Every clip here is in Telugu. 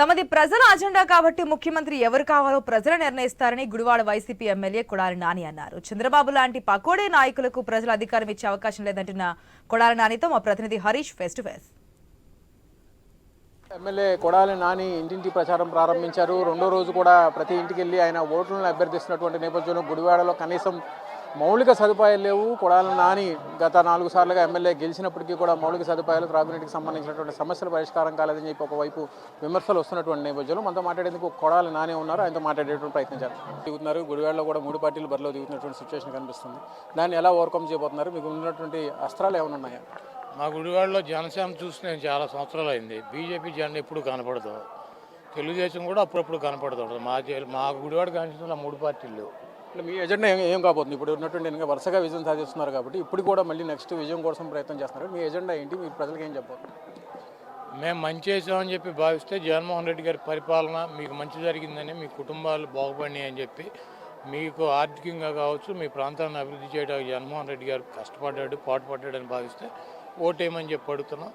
తమది ప్రజల అజెండా కాబట్టి ముఖ్యమంత్రి ఎవరు కావాలో ప్రజలు నిర్ణయిస్తారని గుడివాడ వైసీపీ ఎమ్మెల్యే కొడాలి నాని అన్నారు. చంద్రబాబు లాంటి పకోడే నాయకులకు ప్రజలు అధికారం ఇచ్చే అవకాశం లేదంటున్న కొడాలి నానితో మా ప్రతినిధి Harish face to face MLA Kodali Nani ఇంటింటి ప్రచారం ప్రారంభించారు. రెండో రోజు కూడా ప్రతి ఇంటికి వెళ్ళి ఆయన ఓట్లను అభ్యర్థిస్తున్నటువంటి నేపథ్యంలో గుడివాడలో కనీసం మౌలిక సదుపాయాలు లేవు. కొడాలి నాని గత నాలుగు సార్లుగా ఎమ్మెల్యే గెలిచినప్పటికీ కూడా మౌలిక సదుపాయాలు త్రాగునీటికి సంబంధించినటువంటి సమస్యల పరిష్కారం కాలేదని చెప్పి ఒకవైపు విమర్శలు వస్తున్నటువంటి నేపథ్యంలో మనతో మాట్లాడేందుకు కొడాలి నాని ఉన్నారు. ఆయనతో మాట్లాడేటువంటి ప్రయత్నం చేస్తారు దిగుతున్నారు. గుడివాడలో కూడా మూడు పార్టీలు బరిలో దిగుతున్నటువంటి సిచ్యువేషన్ కనిపిస్తుంది. దాన్ని ఎలా ఓవర్కమ్ చేయబోతున్నారు? మీకు ఉన్నటువంటి అస్త్రాలు ఏమైనా ఉన్నాయా? మా గుడివాడలో జనసేన చూసి నేను చాలా సంవత్సరాలు అయింది బీజేపీ జెండా ఎప్పుడు కనపడదు. తెలుగుదేశం కూడా అప్పుడప్పుడు కనపడుతుంటుంది మా జే- మా గుడివాడ కాన్స్టిట్యూన్సీలో మూడు పార్టీలు. అంటే మీ ఎజెండా ఏం ఏం కాబోతుంది? ఇప్పుడు ఉన్నటువంటి ఇంకా వరుసగా విజయం సాధిస్తున్నారు కాబట్టి ఇప్పుడు కూడా మళ్ళీ నెక్స్ట్ విజయం కోసం ప్రయత్నం చేస్తున్నారు. మీ ఎజెండా ఏంటి? మీరు ప్రజలకు ఏం చెప్పాలి? మేము మంచి చేసామని చెప్పి భావిస్తే జగన్మోహన్ రెడ్డి గారి పరిపాలన మీకు మంచి జరిగిందని మీ కుటుంబాలు బాగుపడినాయి అని చెప్పి మీకు ఆర్థికంగా కావచ్చు మీ ప్రాంతాన్ని అభివృద్ధి చేయడానికి జగన్మోహన్ రెడ్డి గారు కష్టపడ్డాడు పాటుపడ్డాడని భావిస్తే ఓటేయమని చెప్పి అడుగుతున్నాం.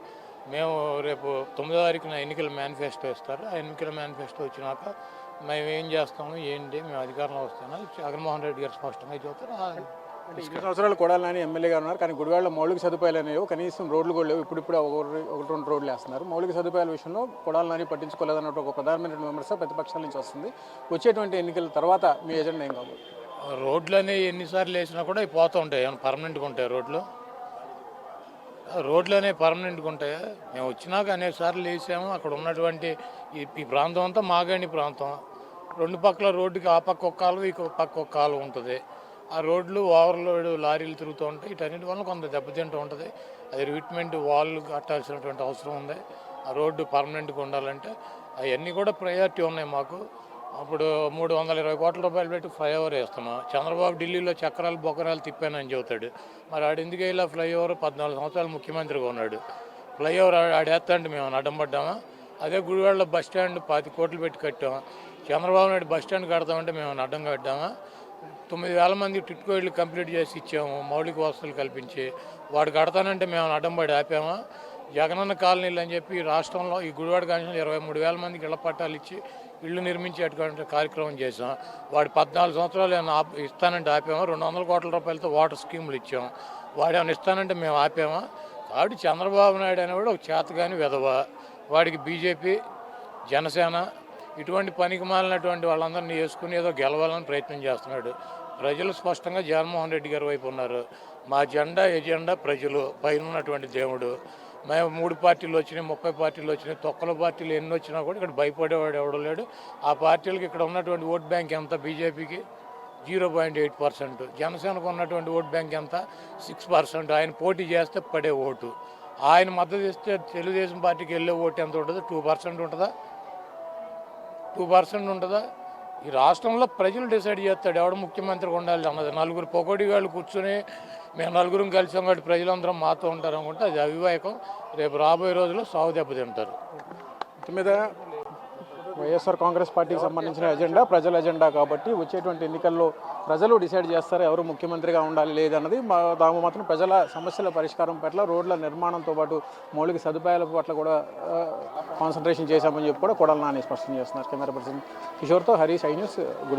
మేము రేపు తొమ్మిదో తారీఖున ఎన్నికల మేనిఫెస్టో ఇస్తారు. ఆ ఎన్నికల మేనిఫెస్టో వచ్చినాక మేము ఏం చేస్తాము ఏంటి మేము అధికారంలో వస్తామని జగన్మోహన్ రెడ్డి గారు స్పష్టంగా చెబుతారు అంటే ఇన్ని సంవత్సరాలు కొడాలని ఎమ్మెల్యేగా ఉన్నారు కానీ గుడివాడలో మౌలిక సదుపాయాలు అనేవి కనీసం రోడ్లు కూడా లేవు. ఇప్పుడిప్పుడు ఒకటి రెండు రోడ్లు వేస్తున్నారు. మౌలిక సదుపాయాల విషయంలో కొడాలని పట్టించుకోలేదన్నట్టు ఒక ప్రధానమైన విమర్శ ప్రతిపక్షాల నుంచి వస్తుంది. వచ్చేటువంటి ఎన్నికల తర్వాత మీ ఎజెండా ఏం కావాలి రోడ్లు అనేవి ఎన్నిసార్లు వేసినా కూడా పోతూ ఉంటాయి ఏమైనా పర్మనెంట్గా ఉంటాయి రోడ్లు? రోడ్లు అనేవి పర్మనెంట్గా ఉంటాయి మేము వచ్చినాక అనేక సార్లు వేసాము అక్కడ ఉన్నటువంటి ఈ ప్రాంతం అంతా మాగాణి ప్రాంతం. రెండు పక్కల రోడ్డుకి ఆ పక్క ఒక కాలువ ఈ పక్క ఒక కాలువ ఉంటుంది. ఆ రోడ్లు ఓవర్లోడ్ లారీలు తిరుగుతూ ఉంటాయి. వీటన్నిటి వల్ల కొంత దెబ్బతింటూ ఉంటుంది. అది రివిట్మెంట్ వాల్ కట్టాల్సినటువంటి అవసరం ఉంది. ఆ రోడ్డు పర్మనెంట్గా ఉండాలంటే అవన్నీ కూడా ప్రయారిటీ ఉన్నాయి మాకు. అప్పుడు మూడు వందల ఇరవై కోట్ల రూపాయలు పెట్టి ఫ్లైఓవర్ వేస్తున్నాం. చంద్రబాబు ఢిల్లీలో చక్రాలు బొకరాలు తిప్పానని చెబుతాడు. మరి ఆడు ఎందుకు ఇలా ఫ్లైఓవర్ పద్నాలుగు సంవత్సరాలు ముఖ్యమంత్రిగా ఉన్నాడు? ఫ్లైఓవర్ ఆడేస్తా మేము నడంబడ్డామా పడ్డామా? అదే గుడివాడలో బస్ స్టాండ్ పాతి కోట్లు పెట్టి కట్టాం. చంద్రబాబు నాయుడు బస్ స్టాండ్ కడతామంటే మేము అడ్డం కట్టామా తొమ్మిది వేల మంది టిట్కో ఇళ్ళు కంప్లీట్ చేసి ఇచ్చాము మౌలిక వసతులు కల్పించి. వాడు కడతానంటే మేము అడ్డంపడి ఆపామా? జగనన్న కాలనీలు అని చెప్పి రాష్ట్రంలో ఈ గుడివాడ కాలనీలో ఇరవై మూడు వేల మందికి ఇళ్ళ పట్టాలు ఇచ్చి ఇళ్ళు నిర్మించేటువంటి కార్యక్రమం చేసాం వాడు పద్నాలుగు సంవత్సరాలు ఏమైనా ఇస్తానంటే ఆపామా? రెండు వందల కోట్ల రూపాయలతో వాటర్ స్కీములు ఇచ్చాం. వాడు ఏమైనా ఇస్తానంటే మేము ఆపామా? కాబట్టి చంద్రబాబు నాయుడు అనేవాడు ఒక చేతగాని విధవ. వాడికి బీజేపీ జనసేన ఇటువంటి పనికి మాలినటువంటి వాళ్ళందరినీ వేసుకుని ఏదో గెలవాలని ప్రయత్నం చేస్తున్నాడు. ప్రజలు స్పష్టంగా జగన్మోహన్ రెడ్డి గారి వైపు ఉన్నారు. మా జెండా ఎజెండా ప్రజలు పైన ఉన్నటువంటి దేవుడు. మేము మూడు పార్టీలు వచ్చినాయి ముప్పై పార్టీలు వచ్చినాయి తొక్కల పార్టీలు ఎన్ని వచ్చినా కూడా ఇక్కడ భయపడేవాడు ఎవడు లేడు. ఆ పార్టీలకు ఇక్కడ ఉన్నటువంటి ఓట్ బ్యాంక్ ఎంత? బీజేపీకి జీరో పాయింట్ ఎయిట్ పర్సెంట్. జనసేనకు ఉన్నటువంటి ఓట్ బ్యాంక్ ఎంత? Six percent. ఆయన పోటీ చేస్తే పడే ఓటు. ఆయన మద్దతు ఇస్తే తెలుగుదేశం పార్టీకి వెళ్ళే ఓటు ఎంత ఉంటుందో? టూ పర్సెంట్ ఉంటుందా? టూ పర్సెంట్ ఉంటుందా? ఈ రాష్ట్రంలో ప్రజలు డిసైడ్ చేస్తాడు. ఎవడు ముఖ్యమంత్రిగా ఉండాలి అన్నది. నలుగురు పొగడి వాళ్ళు కూర్చొని మేము నలుగురం కలిసాం కాబట్టి ప్రజలందరం మాతో ఉంటారు అనుకుంటే అది అవివేకం. రేపు రాబోయే రోజుల్లో సాగు దెబ్బతింటారు. మీద వైఎస్ఆర్ కాంగ్రెస్ పార్టీకి సంబంధించిన ఎజెండా ప్రజల ఎజెండా కాబట్టి వచ్చేటువంటి ఎన్నికల్లో ప్రజలు డిసైడ్ చేస్తారు ఎవరు ముఖ్యమంత్రిగా ఉండాలి లేదన్నది మా తాము మాత్రం ప్రజల సమస్యల పరిష్కారం పట్ల రోడ్ల నిర్మాణంతో పాటు మౌలిక సదుపాయాల పట్ల కూడా కాన్సన్ట్రేషన్ చేశామని చెప్పి కూడా కొడాలి నాని స్పష్టం చేస్తున్నారు. కెమెరా పర్సన్ కిషోర్తో హరీష్ ఐ న్యూస్ గుడి